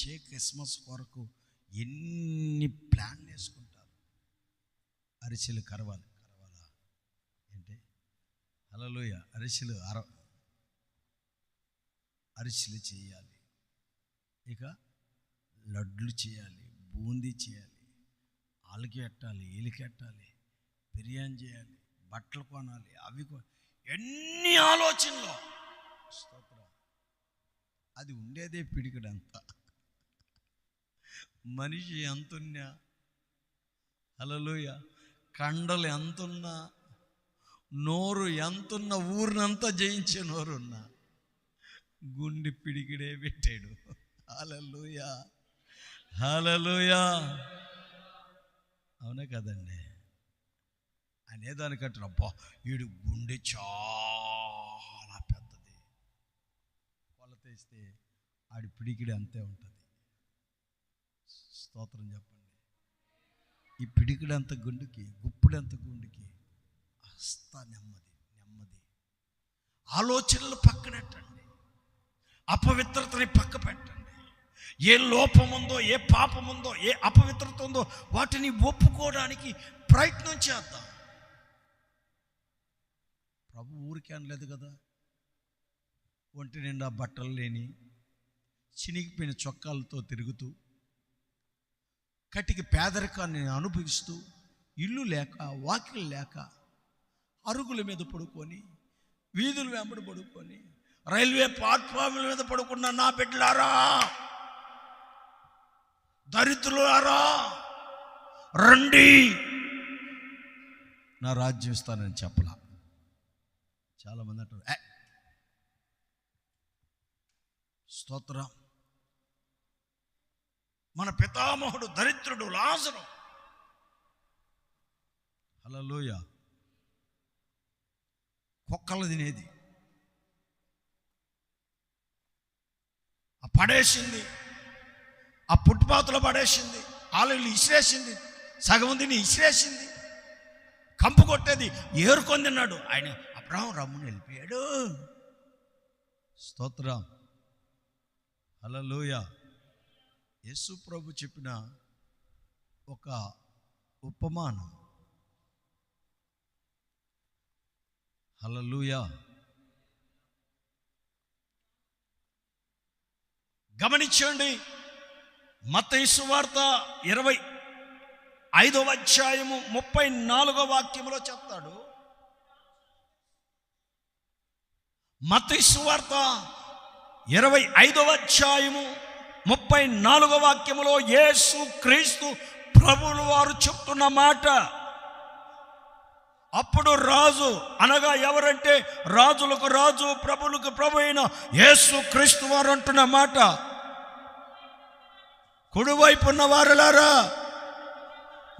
నుంచే క్రిస్మస్ కొరకు ఎన్ని ప్లాన్లు వేసుకుంటారు? అరిసెలు కరవాలి. కరవాలా? ఏంటి? అలలోయ అరిసెలు అర అరిసెలు చేయాలి. ఇక లడ్లు చేయాలి బూందీ చేయాలి వాళ్ళకి ఎట్టాలి బిర్యానీ చేయాలి బట్టలు కొనాలి అవి కొ ఎన్ని ఆలోచనలు. స్తోత్రం. అది ఉండేదే పిడికడంతా. మనిషి ఎంతున్నా? అలలోయ కండలు ఎంతున్నా? నోరు ఎంతున్న? ఊరినంతా జయించే నోరున్నా? గుండె పిడికిడే పెట్టాడు. హలలుయ హలలోయ అవునా కదండి. అనేదానికంటే అబ్బా వీడు గుండె చాలా పెద్దది. కొలతేస్తే ఆడి పిడికిడి అంతే ఉంటుంది. స్తోత్రం చెప్పండి. ఈ పిడికిడంత గుండుకి గుప్పుడంత గుండుకి అస్త నెమ్మది నెమ్మది. ఆలోచనలు పక్కనెట్టండి. అపవిత్రతని పక్క పెట్టండి ఏ లోపం ఉందో ఏ పాపం ఉందో ఏ అపవిత్రత ఉందో వాటిని ఒప్పుకోవడానికి ప్రయత్నం చేద్దాం. ప్రభు ఊరికే అనలేదు కదా? ఒంటి నిండా బట్టలు లేని చినిగిపోయిన చొక్కాలతో తిరుగుతూ కటికి పేదరికాన్ని అనుభవిస్తూ ఇల్లు లేక వాకిలు లేక అరుగుల మీద పడుకొని వీధుల వెంబడి పడుకొని రైల్వే ప్లాట్ఫామ్ల మీద పడుకున్న నా బిడ్డలారా దరిద్రులారా రండి. నా రాజ్యం ఇస్తానని చెప్పలా. చాలామంది అంటారు "ఏ, స్తోత్రం. మన పితామహుడు దరిద్రుడు లాజరు. హల్లెలూయా. కుక్కలు తినేది. ఆ పడేసింది. ఆ పుట్టుపాతులో పడేసింది. ఆలలు ఇసిరేసింది. సగం తిని ఇసిరేసింది. కంపు కొట్టేది. ఏరుకొని తిన్నాడు. ఆయన అబ్రాహం రమ్ముని వెళ్ళిపోయాడు. స్తోత్రం. హల్లెలూయా. యేసు ప్రభు చెప్పిన ఒక ఉపమానం. హలలుయా గమనించండి మత్తయి వార్త ఇరవై ఐదవ అధ్యాయము ముప్పై నాలుగో వాక్యములో చెప్తాడు. మత్తయి వార్త ఇరవై ఐదవ అధ్యాయము ముప్పై నాలుగో వాక్యములో యేసు క్రీస్తు ప్రభులు వారు చెప్తున్న మాట. అప్పుడు రాజు అనగా ఎవరంటే రాజులకు రాజు ప్రభులకు ప్రభు అయిన యేసు క్రీస్తు వారు అంటున్న మాట. కుడివైపు ఉన్న వారులారా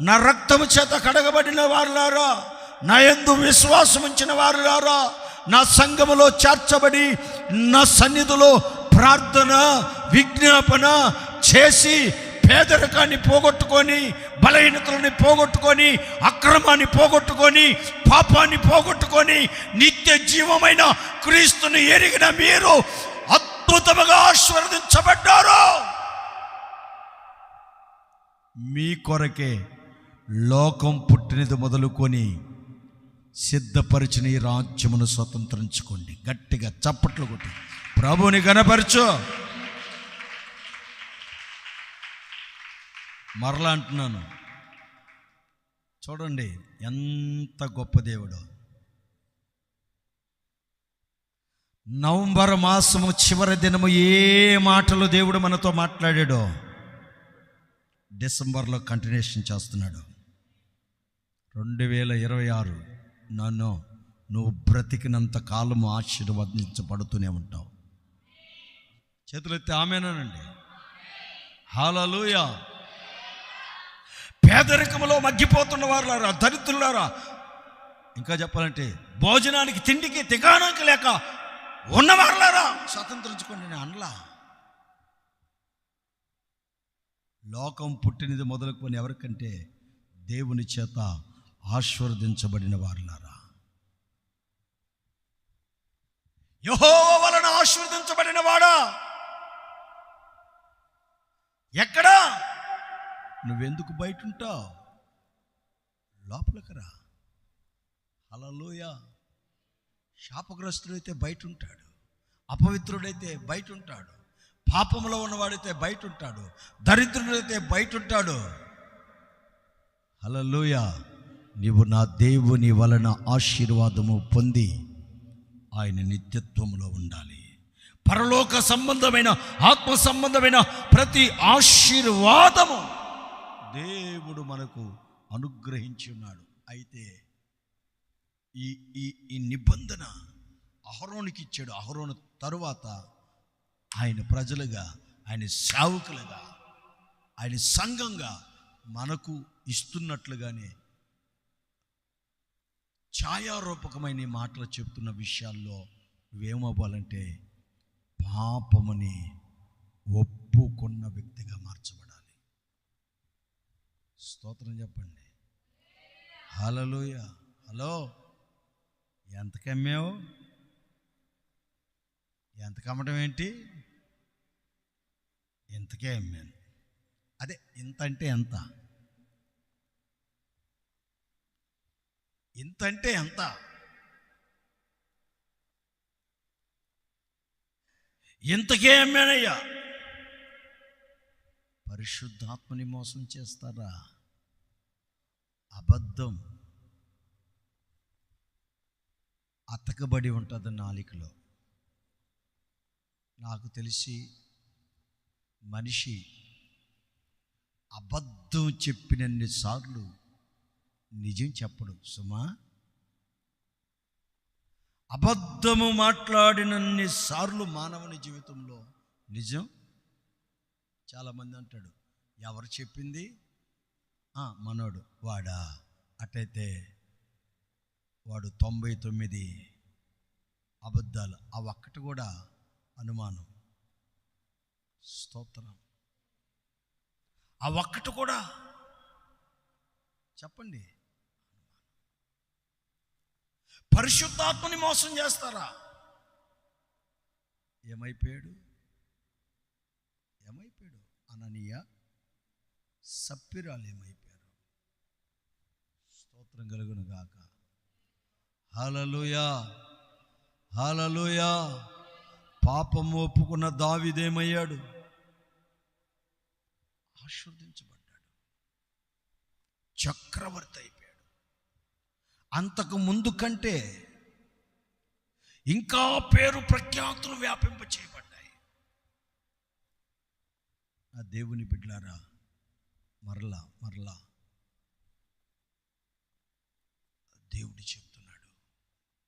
నా రక్తము చేత కడగబడిన వారులారా నా ఎందు విశ్వాసం ఉంచిన వారులారా నా సంఘములో చేర్చబడి నా సన్నిధిలో ప్రార్థన విజ్ఞాపన చేసి పేదరికాన్ని పోగొట్టుకొని బలహీనతలని పోగొట్టుకొని అక్రమాన్ని పోగొట్టుకొని పాపాన్ని పోగొట్టుకొని నిత్య జీవమైన క్రీస్తుని ఎరిగిన మీరు అద్భుతముగా ఆశీర్వదించబడ్డారు. మీ కొరకే లోకం పుట్టినది మొదలుకొని సిద్ధపరిచిన ఈ రాజ్యమును స్వతంత్రించుకోండి. గట్టిగా చప్పట్లు కొట్టి ప్రభుని గనపరచు. మరలా అంటున్నాను. చూడండి ఎంత గొప్ప దేవుడు. నవంబర్ మాసము చివరి దినము ఏ మాటలు దేవుడు మనతో మాట్లాడాడో డిసెంబర్లో కంటిన్యూషన్ చేస్తున్నాడు. రెండు వేల ఇరవై ఆరు నన్ను నువ్వు బ్రతికినంత కాలము ఆశీర్వదించబడుతూనే ఉంటావు. చేతులెత్తి ఆమెనానండి. హాలూయా. పేదరికంలో మగ్గిపోతున్న వారులారా దరిద్రులారా ఇంకా చెప్పాలంటే భోజనానికి తిండికి తిగానానికి లేక ఉన్నవారులారా స్వతంత్రించుకోండి నేను అనలా. లోకం పుట్టినది మొదలుకొని ఎవరికంటే దేవుని చేత ఆశీర్వదించబడిన వారులారా. యహో వలన ఆశీర్వదించబడిన వాడా ఎక్కడా నువ్వెందుకు బయట ఉంటావు లోపలికి రా. అలలోయ శాపగ్రస్తుడైతే బయట ఉంటాడు అపవిత్రుడైతే బయట ఉంటాడు పాపంలో ఉన్నవాడైతే బయట ఉంటాడు దరిద్రుడైతే బయట ఉంటాడు అలలోయ నీవు నా దేవుని వలన ఆశీర్వాదము పొంది ఆయన నిత్యత్వంలో ఉండాలి. పరలోక సంబంధమైన ఆత్మ సంబంధమైన ప్రతి ఆశీర్వాదము దేవుడు మనకు అనుగ్రహించి ఉన్నాడు అయితే ఈ ఈ ఈ నిబంధన అహరోనికి ఇచ్చాడు. అహరోను తరువాత ఆయన ప్రజలుగా ఆయన సేవకులుగా ఆయన సంఘంగా మనకు ఇస్తున్నట్లుగానే ఛాయారూపకమైన మాటలు చెప్తున్న విషయాల్లో నువ్వేమవ్వాలంటే పాపమని ఒప్పుకున్న వ్యక్తిగా మార్చబడాలి స్తోత్రం చెప్పండి. హలోయ హలో. ఎంత కమ్మావు ఎంత కమ్మటం ఏంటి? ఇంతకే అమ్మాను. అదే ఇంత అంటే ఎంత? ఇంత అంటే ఎంత? ఇంతకే అమ్మానయ్యా. పరిశుద్ధాత్మని మోసం చేస్తారా? అబద్ధం అతకబడి ఉంటుంది నాలికలో. నాకు తెలిసి మనిషి అబద్ధం చెప్పినన్ని సార్లు నిజం చెప్పడు. సుమా అబద్ధము మాట్లాడినన్ని సార్లు మానవుని జీవితంలో నిజం చాలామంది అంటాడు. ఎవరు చెప్పింది? మనోడు వాడా? అటైతే వాడు తొంభై తొమ్మిది అబద్ధాలు. ఆ ఒక్కటి కూడా అనుమానం. స్తోత్రం. ఆ ఒక్కటి కూడా చెప్పండి. పరిశుద్ధాత్మని మోసం చేస్తారా? ఏమైపోయాడు? ఏమైపోయాడు? అననీయ సప్పిరాలు ఏమైపోయారు స్తోత్రం కలుగును గాక. హలలుయా హలలుయా పాపం ఒప్పుకున్న దావిదేమయ్యాడు? ఆశీర్వదించబడ్డాడు. చక్రవర్తి అయిపోయాడు. అంతకు ముందు కంటే ఇంకా పేరు ప్రఖ్యాతులు వ్యాపింప చేయబడ్డాయి ఆ దేవుని బిడ్లారా మరలా మరలా దేవుడు చెప్తున్నాడు.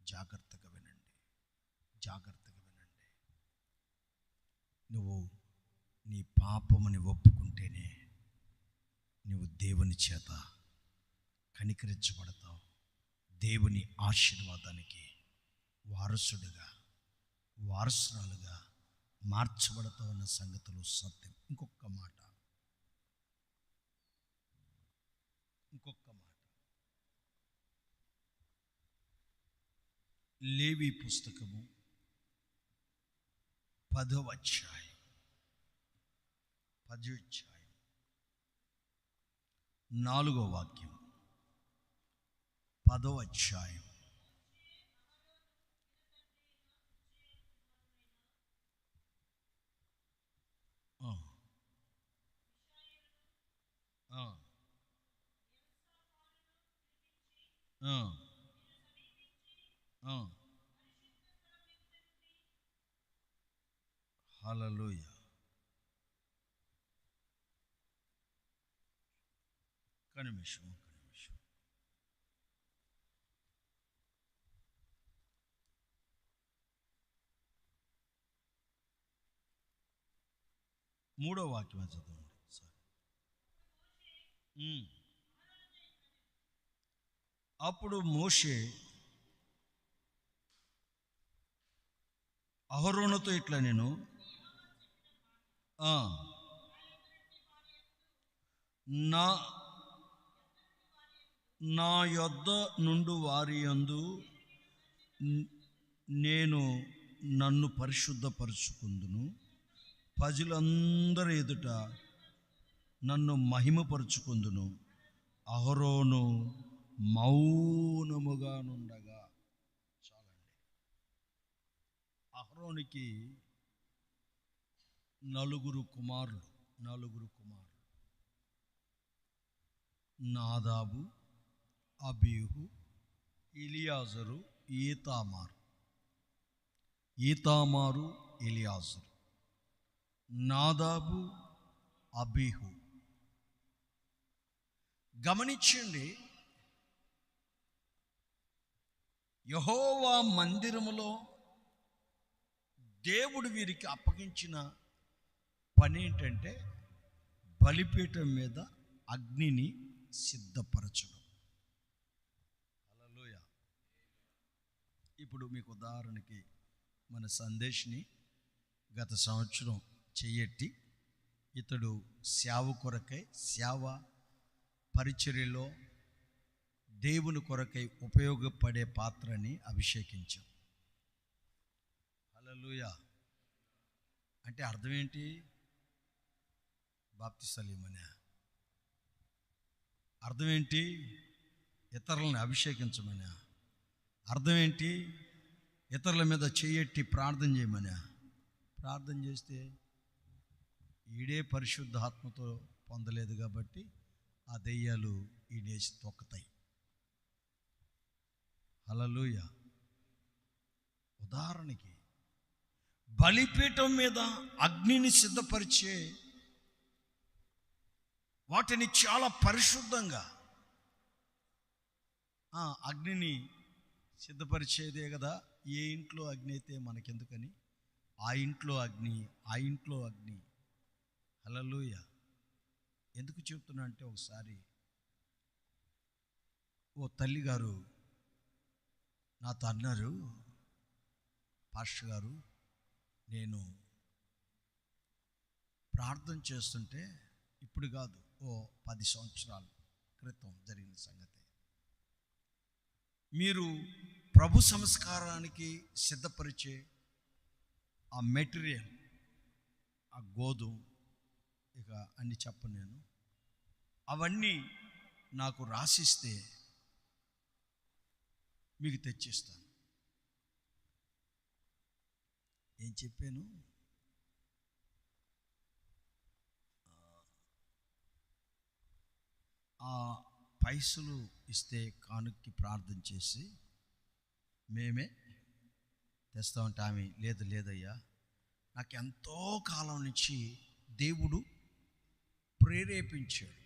జాగ్రత్తగా వినండి. జాగ్రత్తగా వినండి. నువ్వు నీ పాపముని ఒప్పుకుంటేనే నువ్వు దేవుని చేత కనికరించబడతావు. దేవుని ఆశీర్వాదానికి వారసుడిగా వారసురాలుగా మార్చబడతావు అన్న సంగతులు సత్యం. ఇంకొక మాట. ఇంకొక మాట. లేవి పుస్తకము పదవ అధ్యాయం. పదో అధ్యాయం. నాలుగో వాక్యం. పదో అధ్యాయం ఆ. ఆ. ఆ. ఆ. హల్లెలూయా ఒక్క నిమిషం ఒక్క నిమిషం మూడో వాక్యం చదవండి సార్ ఉమ్. అప్పుడు మోషే అహరోణతో ఇట్లా నేను? నా నా యొద్ద నుండి వారి యందు నేను నన్ను పరిశుద్ధపరుచుకుందును. ప్రజలందరి ఎదుట నన్ను మహిమపరుచుకుందును. అహరోను మౌనముగా నుండగా చాలండి. అహ్రోనికి నలుగురు కుమారులు నలుగురు కుమారులు. నాదాబు అబీహు ఇలియాజరు ఈతామారు. ఈతామారు ఇలియాజరు. నాదాబు అబీహు. గమనించండి యహోవా మందిరములో దేవుడు వీరికి అప్పగించిన పని ఏంటంటే బలిపీఠం మీద అగ్నిని సిద్ధపరచడం. అలలోయ ఇప్పుడు మీకు ఉదాహరణకి మన సందేశ్ని గత సంవత్సరం చెయ్యట్టి ఇతడు సేవ కొరకై సేవ పరిచర్యలో దేవుని కొరకై ఉపయోగపడే పాత్రని అభిషేకించాం. హలలుయ అంటే అర్థం ఏంటి? బాప్తి సలీమనే అర్థం ఏంటి? ఇతరులను అభిషేకించమనా. అర్థం ఏంటి? ఇతరుల మీద చేయెట్టి ప్రార్థన చేయమనే. ప్రార్థన చేస్తే ఈడే పరిశుద్ధ ఆత్మతో పొందలేదు కాబట్టి ఆ దెయ్యాలు ఈడేసి తొక్కుతాయి. అలలుయ ఉదాహరణకి బలిపీఠం మీద అగ్నిని సిద్ధపరిచే వాటిని చాలా పరిశుద్ధంగా ఆ, అగ్నిని సిద్ధపరిచేదే కదా ఏ ఇంట్లో అగ్ని అయితే మనకెందుకని? ఆ ఇంట్లో అగ్ని ఆ ఇంట్లో అగ్ని. హలలుయ ఎందుకు చెప్తున్నా అంటే ఒకసారి ఓ తల్లిగారు నాతో అన్నారు పాస్టర్ గారు నేను ప్రార్థన చేస్తుంటే ఇప్పుడు కాదు ఓ పది సంవత్సరాల క్రితం జరిగిన సంగతి. మీరు ప్రభు సంస్కారానికి సిద్ధపరిచే ఆ మెటీరియల్ ఆ గోధుమ ఇక అన్ని చెప్పను నేను అవన్నీ నాకు రాసిస్తే మీకు తెచ్చిస్తాను. ఏం చెప్పాను ఆ పైసలు ఇస్తే కానుక్కి ప్రార్థన చేసి మేమే తెస్తామంటే ఆమె. లేదు లేదయ్యా. నాకు ఎంతో కాలం నుంచి దేవుడు ప్రేరేపించాడు.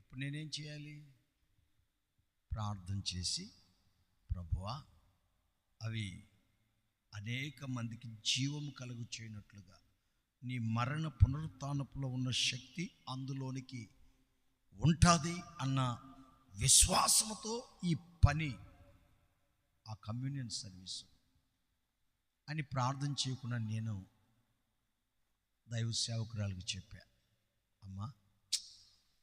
ఇప్పుడు నేనేం చేయాలి? ప్రార్థన చేసి ప్రభువా అవి అనేక మందికి జీవము కలుగు చేయనట్లుగా నీ మరణ పునరుత్నపులో ఉన్న శక్తి అందులోనికి ఉంటుంది అన్న విశ్వాసంతో ఈ పని ఆ కమ్యూనియన్ సర్వీస్. అని ప్రార్థన చేయకుండా నేను దైవ సేవకురాలకు చెప్పా అమ్మా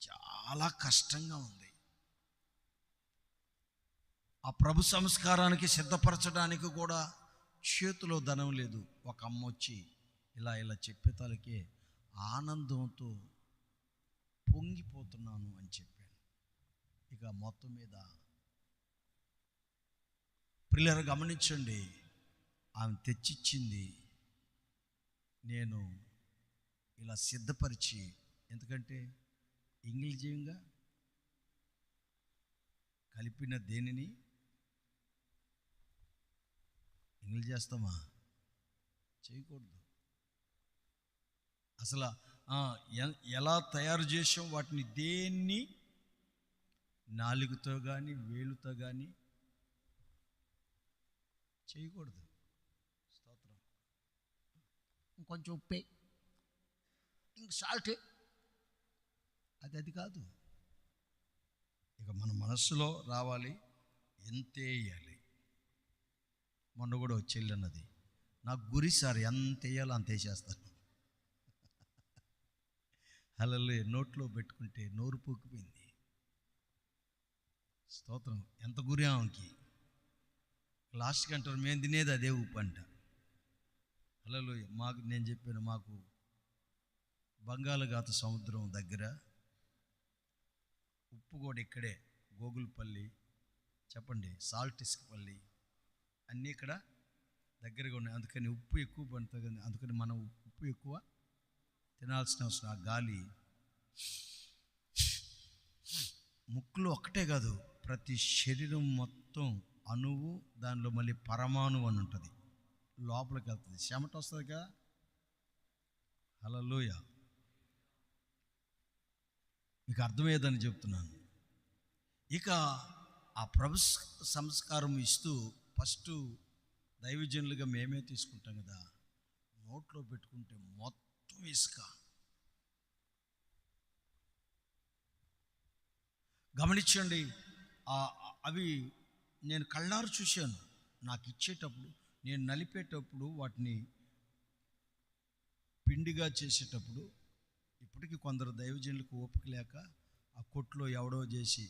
చాలా కష్టంగా ఉంది. ఆ ప్రభు సంస్కారానికి సిద్ధపరచడానికి కూడా చేతిలో ధనం లేదు. ఒక అమ్మ వచ్చి ఇలా ఇలా చెప్పేతాలకే ఆనందంతో పొంగిపోతున్నాను అని చెప్పాను. ఇక మొత్తం మీద పిల్లలు గమనించండి ఆమె తెచ్చిచ్చింది నేను ఇలా సిద్ధపరిచి ఎందుకంటే ఇంగ్లీజీయంగా కలిపిన దేనిని ఇంగ్లీష్ చేస్తామా? చేయకూడదు. అసలు ఎలా తయారు చేసాం వాటిని దేన్ని? నాలుగుతో కానీ వేలుతో కానీ చేయకూడదు. స్తోత్రం. ఇంకొంచెం ఉప్పే. ఇంక సాల్ట్. అది అది కాదు. ఇక మన మనస్సులో రావాలి ఎంతే వేయాలి మొన్న కూడా చెల్లి అన్నది నాకు గురి సార్ ఎంత వేయాలో అంత వేసేస్తాను అలలు నోట్లో పెట్టుకుంటే నోరు పూకిపోయింది. స్తోత్రం. ఎంత గురి ఆమెకి. లాస్ట్కి అంటారు మేము తినేది అదే ఉప్పు అంట. అలలు మాకు నేను చెప్పాను మాకు బంగాళాఖాత సముద్రం దగ్గర ఉప్పు కూడా ఇక్కడే. గోగుల్పల్లి చెప్పండి సాల్ట్ ఇసుకపల్లి అన్నీ ఇక్కడ దగ్గరగా ఉన్నాయి. అందుకని ఉప్పు ఎక్కువ పడుతుంది అందుకని మనం ఉప్పు ఎక్కువ తినాల్సిన అవసరం. ఆ గాలి ముక్కులు ఒక్కటే కాదు ప్రతి శరీరం మొత్తం అణువు దానిలో మళ్ళీ పరమాణువు అని ఉంటుంది. లోపలికి వెళ్తుంది. చెమట వస్తుంది కదా? హలోయ మీకు అర్థమయ్యేదని చెప్తున్నాను. ఇక ఆ ప్రభు సంస్కారం ఇస్తూ ఫస్ట్ దైవజనులుగా మేమే తీసుకుంటాం కదా నోట్లో పెట్టుకుంటే మొత్తం ఇసుక. గమనించండి అవి నేను కళ్ళారు చూశాను. నాకు ఇచ్చేటప్పుడు నేను నలిపేటప్పుడు వాటిని పిండిగా చేసేటప్పుడు ఇప్పటికీ కొందరు దైవజనులకు ఓపిక లేక ఆ కొట్లో ఎవడో చేసి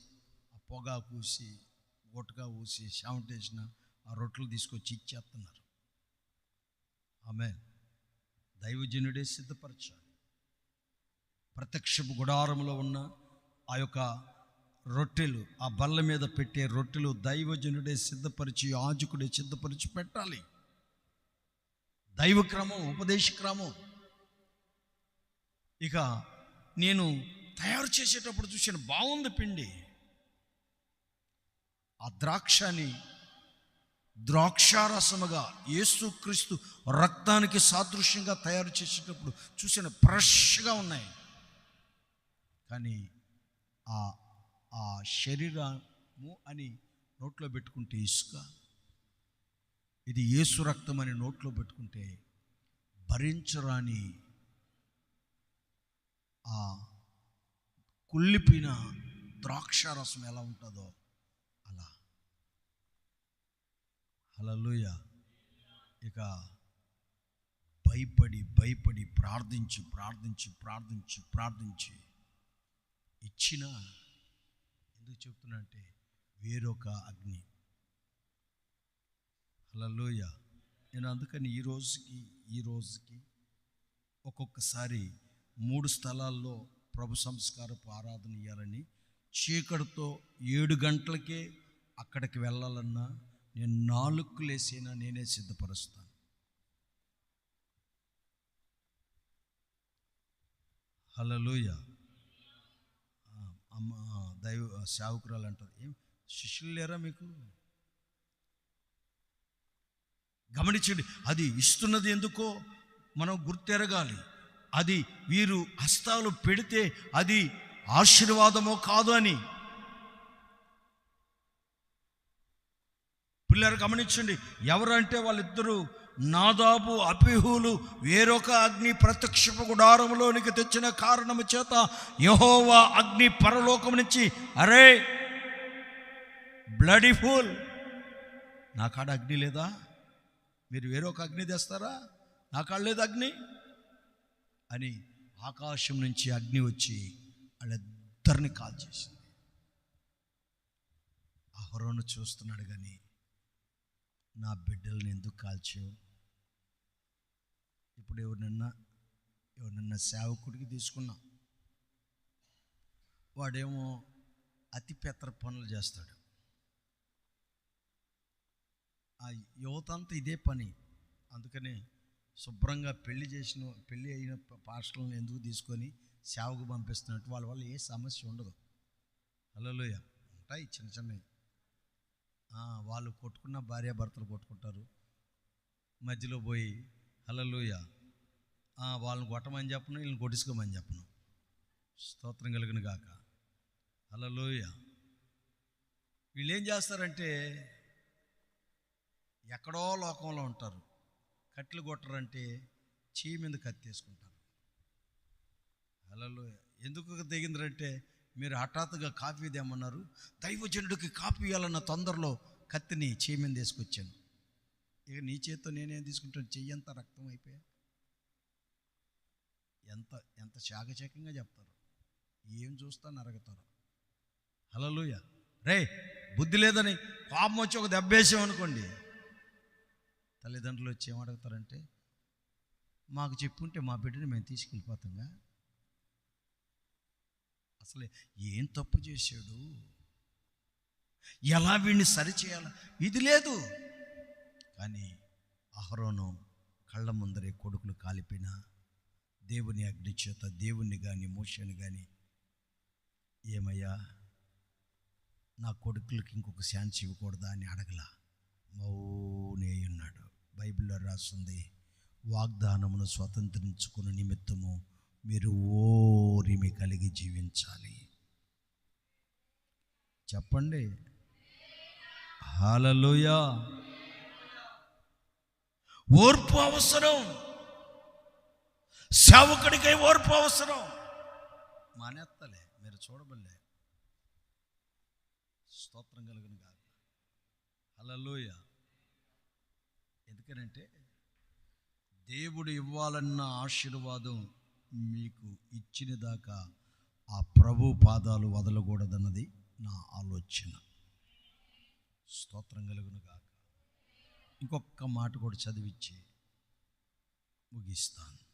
ఆ పొగ పూసి గుట్టగా ఊసి శామటేసిన ఆ రొట్టెలు తీసుకొచ్చి ఇచ్చేస్తున్నారు. ఆమె దైవజనుడే సిద్ధపరచాలి ప్రత్యక్షపు గుడారంలో ఉన్న ఆ యొక్క రొట్టెలు ఆ బల్ల మీద పెట్టే రొట్టెలు దైవజనుడే సిద్ధపరిచి యాజకుడే సిద్ధపరిచి పెట్టాలి. దైవక్రమం ఉపదేశక్రమం ఉపదేశ క్రమం. ఇక నేను తయారు చేసేటప్పుడు చూసిన బాగుంది పిండి. ఆ ద్రాక్షని ద్రాక్షారసముగా యేసుక్రీస్తు రక్తానికి సాదృశ్యంగా తయారు చేసేటప్పుడు చూసిన ఫ్రెష్గా ఉన్నాయి. కానీ ఆ ఆ శరీరము అని నోట్లో పెట్టుకుంటే ఇసుక ఇది యేసు రక్తం అని నోట్లో పెట్టుకుంటే భరించరాని ఆ కుళ్ళిపోయిన ద్రాక్షారసం ఎలా ఉంటుందో అలా హల్లెలూయ. ఇక భయపడి భయపడి ప్రార్థించి ప్రార్థించి ప్రార్థించి ప్రార్థించి. ఇచ్చిన ఎందుకు చెప్తున్నా అంటే వేరొక అగ్ని. హల్లెలూయ. నేను అందుకని ఈ రోజుకి ఈ రోజుకి ఒక్కొక్కసారి మూడు స్థలాల్లో ప్రభు సంస్కారపు ఆరాధన ఇవ్వాలని చీకటితో ఏడు గంటలకే అక్కడికి వెళ్ళాలన్నా నేను నాలుగు నేనే సిద్ధపరుస్తాను. హలలోయ అమ్మ దైవ సేవకురాలు అంటారు. ఏం శిష్యులు లేరా మీకు? గమనించండి అది ఇస్తున్నది ఎందుకో మనం గుర్తెరగాలి. అది వీరు హస్తాలు పెడితే అది ఆశీర్వాదమో కాదు అని. పిల్లలు గమనించండి. ఎవరంటే వాళ్ళిద్దరూ నాదాబు అపిహులు వేరొక అగ్ని ప్రత్యక్ష గుడారంలోనికి తెచ్చిన కారణము చేత యహోవా అగ్ని పరలోకం నుంచి అరే బ్లడీ ఫూల్ నా కాడ అగ్ని లేదా? మీరు వేరొక అగ్ని తెస్తారా? నా కాడ లేదు అగ్ని? అని ఆకాశం నుంచి అగ్ని వచ్చి వాళ్ళిద్దరిని కాల్ చేసింది. అహరోను చూస్తున్నాడు కానీ నా బిడ్డల్ని ఎందుకు కాల్చావు? ఇప్పుడు ఎవరినన్నా ఎవరినన్నా సేవకుడికి తీసుకున్నాం వాడేమో అతి పెత్తర పనులు చేస్తాడు. ఆ యువత అంతా ఇదే పని. అందుకని శుభ్రంగా పెళ్ళి చేసిన పెళ్ళి అయిన పాస్టర్లను ఎందుకు తీసుకొని సేవకు పంపిస్తున్నట్టు వాళ్ళ వల్ల ఏ సమస్య ఉండదు. హలోయ ఉంటాయి చిన్న చిన్నవి. వాళ్ళు కొట్టుకున్న భార్య భర్తలు కొట్టుకుంటారు. మధ్యలో పోయి హలలుయ వాళ్ళని కొట్టమని చెప్పను వీళ్ళని కొట్టించుకోమని చెప్పను. స్తోత్రం కలిగిన గాక. హలలుయ వీళ్ళు ఏం చేస్తారంటే ఎక్కడో లోకంలో ఉంటారు. కట్టెలు కొట్టరంటే చేయి మీద కత్తేసుకుంటారు హలో ఎందుకు దిగిందంటే మీరు హఠాత్తుగా కాఫీ దేమన్నారు దైవజనుడికి కాఫీ ఇవ్వాలన్న తొందరలో కత్తిని చేయమని తీసుకొచ్చాను ఇక నీ చేత్తో నేనేం తీసుకుంటాను? చెయ్యి రక్తం అయిపోయా? ఎంత ఎంత చాకచక్యంగా చెప్తారు? ఏం చూస్తా నరగతారు? హలోయ రే బుద్ధి లేదని పాపం వచ్చి ఒక దెబ్బేసాం అనుకోండి. తల్లిదండ్రులు వచ్చి ఏమడుగుతారంటే మాకు చెప్పుంటే మా బిడ్డని మేము తీసుకెళ్ళిపోతాంగా. అసలు ఏం తప్పు చేశాడు? ఎలా వీడిని సరిచేయాల? ఇది లేదు. కానీ అహరోను కళ్ళ ముందరే కొడుకులు కాలిపిన దేవుని అగ్ని చేత దేవుణ్ణి కానీ మోషని కానీ ఏమయ్యా నా కొడుకులకి ఇంకొక ఛాన్స్ ఇవ్వకూడదా అని అడగల. మౌనే ఉన్నాడు బైబిల్లో రాస్తుంది వాగ్దానమును స్వతంత్రించుకున్న నిమిత్తము మీరు ఓరిమి కలిగి జీవించాలి. చెప్పండి. హాలలోయ ఓర్పు అవసరం. సేవకుడికై ఓర్పు అవసరం. మానేత్తలే మీరు చూడబల్లే. స్తోత్రం కలిగిన కాదు హలలోయ ఎందుకనంటే దేవుడు ఇవ్వాలన్న ఆశీర్వాదం మీకు ఇచ్చిన దాకా ఆ ప్రభు పాదాలు వదలకూడదన్నది నా ఆలోచన. స్తోత్రం కలుగును కాక ఇంకొక మాట కూడా చదివించి ముగిస్తాను.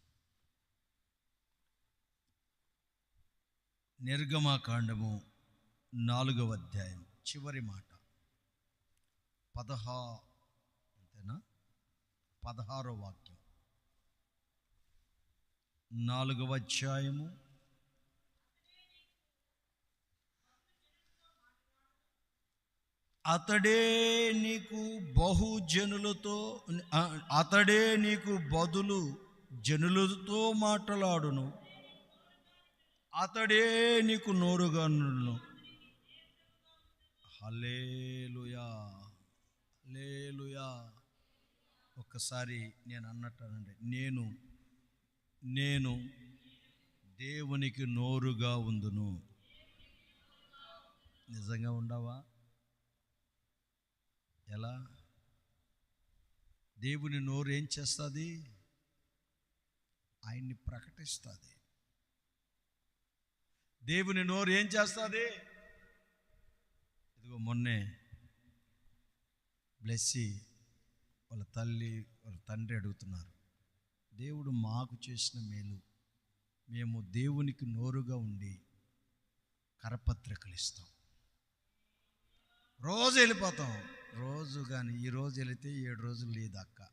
నిర్గమాకాండము నాలుగవ అధ్యాయం చివరి మాట. పదహా అంతేనా? పదహారో వాక్యం. నాలుగవ అధ్యాయము. అతడే నీకు బహుజనులతో అతడే నీకు బదులు జనులతో మాట్లాడును. అతడే నీకు నోరుగా హలేలుయా హలేలుయా ఒక్కసారి నేను అన్నట్టానండి నేను నేను దేవునికి నోరుగా ఉందును. నిజంగా ఉండవా? ఎలా? దేవుని నోరు ఏం చేస్తుంది? ఆయన్ని ప్రకటిస్తుంది. దేవుని నోరు ఏం చేస్తుంది? ఇదిగో మొన్నే బ్లెస్సి వాళ్ళ తల్లి వాళ్ళ తండ్రి అడుగుతున్నారు. దేవుడు మాకు చేసిన మేలు. మేము దేవునికి నోరుగా ఉండి కరపత్రికలు ఇస్తాం రోజు వెళ్ళిపోతాం. రోజు కానీ ఈ రోజు వెళితే ఏడు రోజులు లేదు అక్క.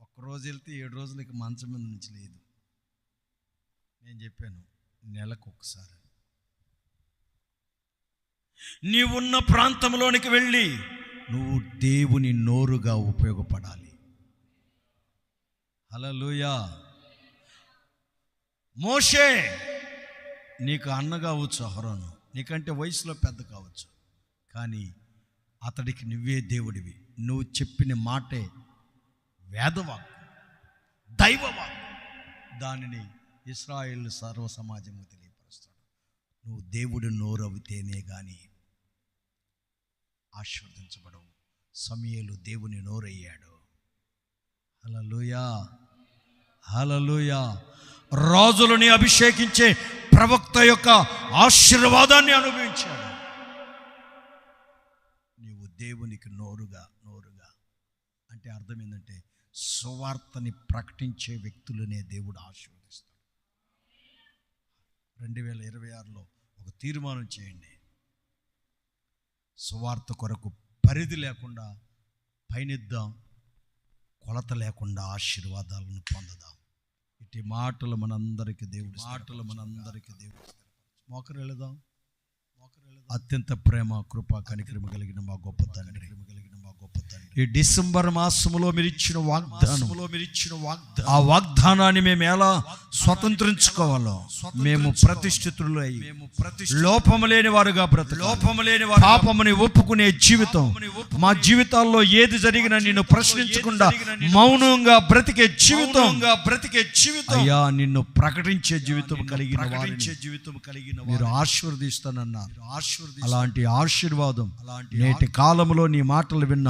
ఒక్క రోజు వెళ్తే ఏడు రోజులకి మంచం మీద నుంచి లేదు. నేను చెప్పాను నెలకు ఒకసారి. నీవున్న ప్రాంతంలోనికి వెళ్ళి నువ్వు దేవుని నోరుగా ఉపయోగపడాలి. హలలుయా మోషే నీకు అన్న కావచ్చు అహరోను. నీకంటే వయసులో పెద్ద కావచ్చు. కానీ అతడికి నువ్వే దేవుడివి. నువ్వు చెప్పిన మాటే వేదవాక్ దైవవాక్ దానిని ఇస్రాయిల్ సర్వ సమాజము తెలియపరుస్తాడు. నువ్వు దేవుడి నోరవితేనే కానీ ఆశీర్వదించబడవు. సమయలు దేవుని నోరయ్యాడు. అలా లోయా హలలుయా రాజులని అభిషేకించే ప్రవక్త యొక్క ఆశీర్వాదాన్ని అనుభవించాడు. నీవు దేవునికి నోరుగా నోరుగా. అంటే అర్థం ఏంటంటే సువార్తని ప్రకటించే వ్యక్తులనే దేవుడు ఆశీర్వదిస్తాడు. రెండు వేల ఇరవై ఆరులో ఒక తీర్మానం చేయండి. సువార్త కొరకు పరిధి లేకుండా పయనిద్దాం కొలత లేకుండా ఆశీర్వాదాలను పొందదాం. ఇటు మాటలు మనందరికీ దేవుడు మాటలు మనందరికీ దేవుడు మోకరు వెళదాం అత్యంత ప్రేమ కృప కనికరమ కలిగిన మా గొప్ప తండ్రి. ఈ డిసెంబర్ మాసములో మీరు ఇచ్చిన వాగ్దానములో మీరు ఇచ్చిన వాగ్దానం. ఆ వాగ్దానాన్ని మేము ఎలా స్వతంత్రించుకోవాలో మేము ప్రతిష్ఠితులు అయ్యి లోపము లేని వారుగా బ్రత లోపము లేని వారు పాపముని ఒప్పుకునే జీవితం. మా జీవితాల్లో ఏది జరిగినా నిన్ను ప్రశ్నించకుండా మౌనంగా బ్రతికే జీవితం. బ్రతికే జీవితం. అయ్యా నిన్ను ప్రకటించే జీవితం కలిగిన ప్రకటించే జీవితం కలిగిన మీరు ఆశీర్వదిస్తానన్నారు అలాంటి ఆశీర్వాదం నేటి కాలంలో నీ మాటలు విన్న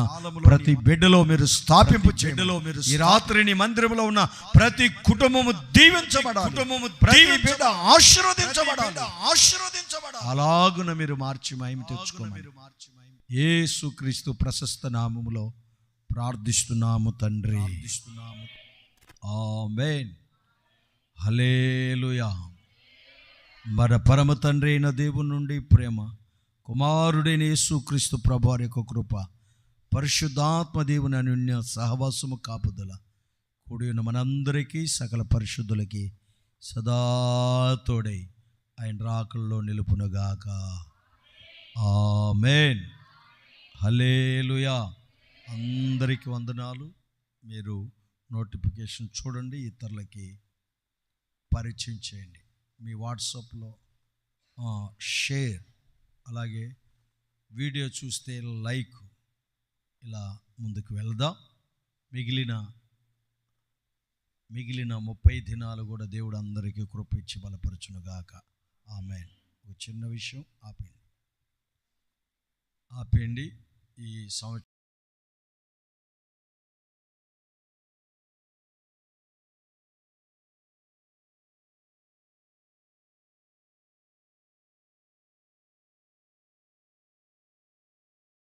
ప్రతి బిడ్డలో మీరు స్థాపింపు బిడ్డలో మీరు ఈ రాత్రి నీ మందిరంలో ఉన్న ప్రతి కుటుంబము దీవించబడాలి. కుటుంబము ప్రతి బిడ్డ ఆశీర్వదించబడాలి. ఆశీర్వదించబడాలి. అలాగున మీరు మార్చి మహిమ తెచ్చుకోమని. యేసు క్రీస్తు ప్రశస్త నామములో ప్రార్థిస్తున్నాము తండ్రి. ఆమేన్. హల్లెలూయా. మన పరమ తండ్రి అయిన దేవుని నుండి ప్రేమ కుమారుడైన యేసుక్రీస్తు ప్రభు వారి యొక్క కృప పరిశుద్ధాత్మ దేవుని అనున్య సహవాసము కాపుదల. కూడి ఉన్న మనందరికీ సకల పరిశుద్ధులకి సదా తోడై ఆయన రాకల్లో నిలుపునగాక. ఆమెన్. హలేలుయా అందరికీ వందనాలు. మీరు నోటిఫికేషన్ చూడండి ఇతరులకి పరిచయం చేయండి. మీ వాట్సాప్లో షేర్ అలాగే వీడియో చూస్తే లైక్ ఇలా ముందుకు వెళ్దాం. మిగిలిన మిగిలిన ముప్పై దినాలు కూడా దేవుడు అందరికీ కృపించి బలపరచునుగాక. ఆమె ఒక చిన్న విషయం ఆపండి ఆపేయండి. ఈ సంవత్సరం